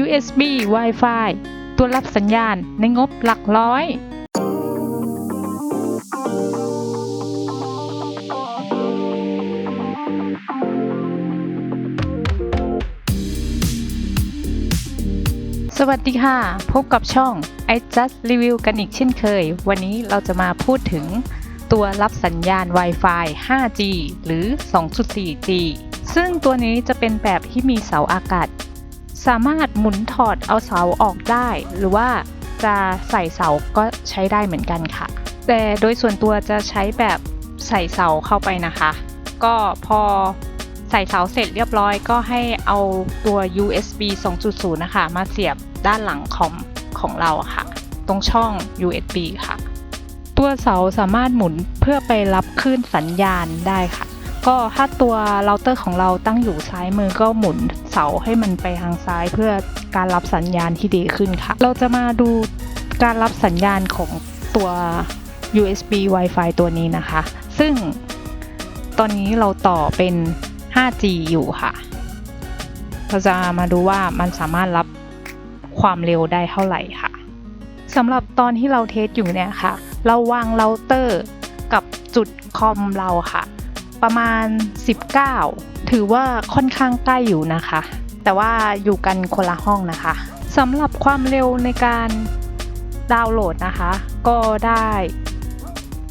USB Wi-Fi ตัวรับสัญญาณในงบหลักร้อย สวัสดีค่ะ พบกับช่อง i just review กันอีกเช่นเคย วันนี้เราจะมาพูดถึงตัวรับสัญญาณ Wi-Fi 5G หรือ 2.4G ซึ่งตัวนี้จะเป็นแบบที่มีเสาอากาศ สามารถหมุนถอดเอาเสาออกได้ หรือว่าจะใส่เสาก็ใช้ได้เหมือนกันค่ะ แต่โดยส่วนตัวจะใช้แบบใส่เสาเข้าไปนะคะ ก็พอใส่เสาเสร็จเรียบร้อยก็ให้เอาตัว USB 2.0 นะคะ มาเสียบด้านหลังคอมของเราค่ะ ตรงช่อง USB ค่ะ ตัวเสาสามารถหมุนเพื่อไปรับคลื่นสัญญาณได้ค่ะ ก็ถ้าตัวเราเตอร์ของเราตั้งอยู่ซ้ายมือก็หมุนเสาให้มันไปทางซ้ายเพื่อการรับสัญญาณที่ดีขึ้นค่ะ เราจะมาดูการรับสัญญาณของตัว USB Wi-Fi ตัวนี้นะคะ ซึ่งตอนนี้เราต่อเป็น 5G อยู่ค่ะเราจะมาดูว่ามันสามารถรับความเร็วได้เท่าไหร่ค่ะสำหรับตอนที่เราเทสอยู่เนี่ยค่ะ เราวางเราเตอร์กับจุดคอมเราค่ะ ประมาณ 19 ถือว่าค่อนข้างใกล้อยู่นะคะ แต่ว่าอยู่กันคนละห้องนะคะสำหรับความเร็วในการดาวน์โหลดนะคะ ก็ได้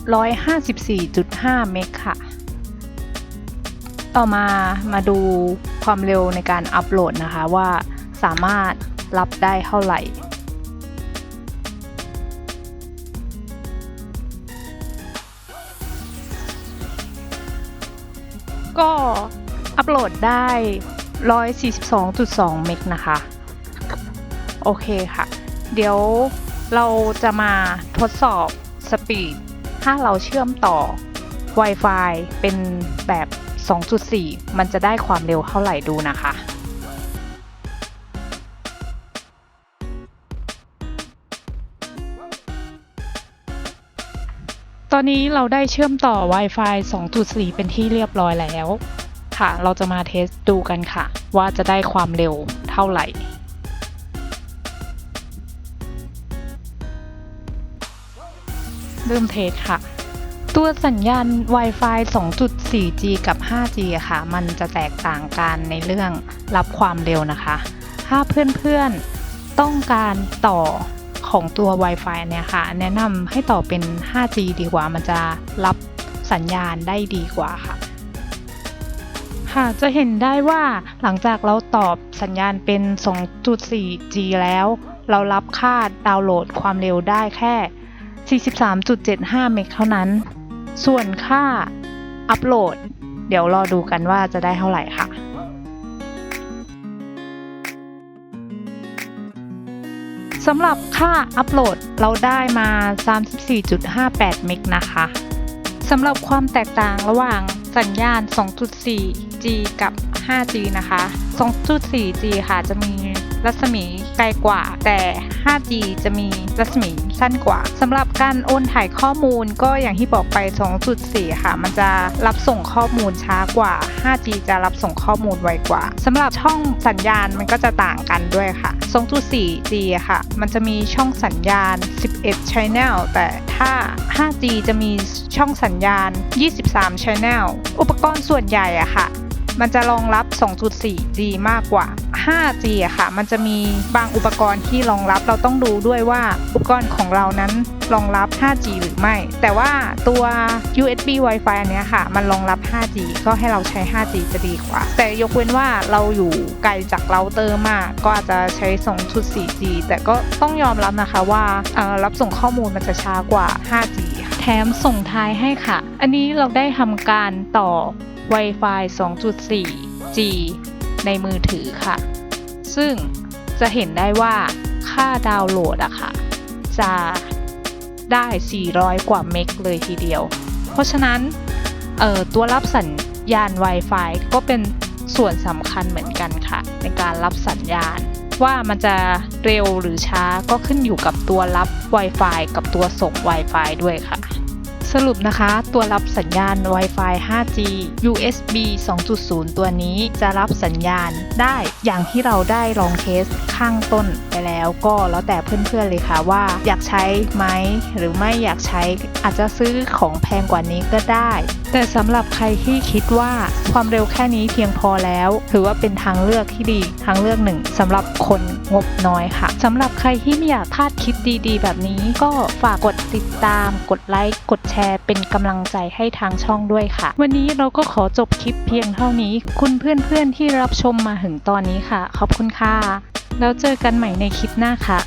154.5 เมกค่ะ ต่อมามาดูความเร็วในการอัปโหลดนะคะว่าสามารถรับได้เท่าไหร่ ก็อัปโหลดได้ 142.2 เมกนะคะ โอเคค่ะ เดี๋ยวเราจะมาทดสอบสปีด ถ้าเราเชื่อมต่อ Wi-Fi เป็นแบบ 2.4 มันจะได้ความเร็วเท่าไหร่ดูนะคะ ตอนนี้เราได้เชื่อมต่อ Wi-Fi 2.4 เป็นที่เรียบร้อยแล้ว ค่ะ เราจะมาเทสดูกันค่ะ ว่าจะได้ความเร็วเท่าไหร่เริ่มเทสค่ะ ตัวสัญญาณ Wi-Fi 2.4G กับ 5G ค่ะ มันจะแตกต่างกันในเรื่องรับความเร็วนะคะ ถ้าเพื่อนๆต้องการต่อ ของตัว Wi-Fi เนี่ยค่ะ แนะนำให้ต่อเป็น 5G ดีกว่า มันจะรับสัญญาณได้ดีกว่าค่ะ ค่ะ จะเห็นได้ว่าหลังจากเราตอบสัญญาณเป็น 2.4G แล้ว เรารับค่าดาวน์โหลดความเร็วได้แค่ 43.75 เมกเท่านั้น ส่วนค่าอัปโหลด เดี๋ยวรอดูกันว่าจะได้เท่าไหร่ค่ะ สำหรับค่าอัปโหลดเราได้มา 34.58 เมกนะคะสำหรับความแตกต่างระหว่างสัญญาณ 2.4G กับ 5G นะคะ 2.4G ค่ะจะมี รัศมีไกลกว่า แต่ 5G จะมีรัศมีสั้นกว่าสำหรับการโอนถ่ายข้อมูลก็อย่างที่บอกไป 2.4 ค่ะ มันจะรับส่งข้อมูลช้ากว่า 5G จะรับส่งข้อมูลไวกว่าสำหรับช่องสัญญาณมันก็จะต่างกันด้วยค่ะ 2.4G ค่ะ มันจะมีช่องสัญญาณ 11 channel แต่ถ้า 5G จะมีช่องสัญญาณ 23 channel อุปกรณ์ส่วนใหญ่อะค่ะ มันจะรองรับ 2.4G มากกว่า 5G อะค่ะ มันจะมีบางอุปกรณ์ที่รองรับ เราต้องดูด้วยว่าอุปกรณ์ของเรานั้นรองรับ 5G หรือไม่ แต่ว่าตัว USB Wi-Fi อันนี้ค่ะ มันรองรับ 5G ก็ให้เราใช้ 5G จะดีกว่า แต่ยกเว้นว่าเราอยู่ไกลจากเราเตอร์มาก ก็อาจจะใช้ 2.4G แต่ก็ต้องยอมรับนะคะว่ารับส่งข้อมูลมันจะช้ากว่า 5G แถมส่งท้ายให้ค่ะ อันนี้เราได้ทำการต่อ Wi-Fi 2.4G ในมือถือค่ะ ซึ่งจะเห็นได้ว่าค่าดาวน์โหลดอะค่ะ จะได้ 400 กว่าเมกเลยทีเดียว เพราะฉะนั้นเอ่อตัวรับสัญญาณ Wi-Fi ก็เป็นส่วนสำคัญเหมือนกันค่ะ ในการรับสัญญาณ ว่ามันจะเร็วหรือช้าก็ขึ้นอยู่กับตัวรับ Wi-Fi กับตัวส่ง Wi-Fi ด้วยค่ะ สรุปนะคะ ตัวรับสัญญาณ Wi-Fi 5G USB 2.0 ตัวนี้จะรับสัญญาณได้อย่างที่เราได้ลองเทสข้างต้นไปแล้วก็แล้วแต่เพื่อนๆเลยค่ะว่า อยากใช้ไหมหรือไม่อยากใช้อาจจะซื้อของแพงกว่านี้ก็ได้ แต่สำหรับใครที่คิดว่าความเร็วแค่นี้เพียงพอแล้ว ถือว่าเป็นทางเลือกที่ดีทางเลือกหนึ่งสำหรับคนงบน้อยค่ะสำหรับใครที่ไม่อยากพลาดคลิปดีๆ แบบนี้ก็ฝากกดติดตาม กดไลค์กดแชร์ เป็นกำลังใจให้ทางช่องด้วยค่ะ วันนี้เราก็ขอจบคลิปเพียงเท่านี้ คุณเพื่อนๆที่รับชมมาถึงตอนนี้ค่ะ ขอบคุณค่ะแล้วเจอกันใหม่ในคลิปหน้าค่ะ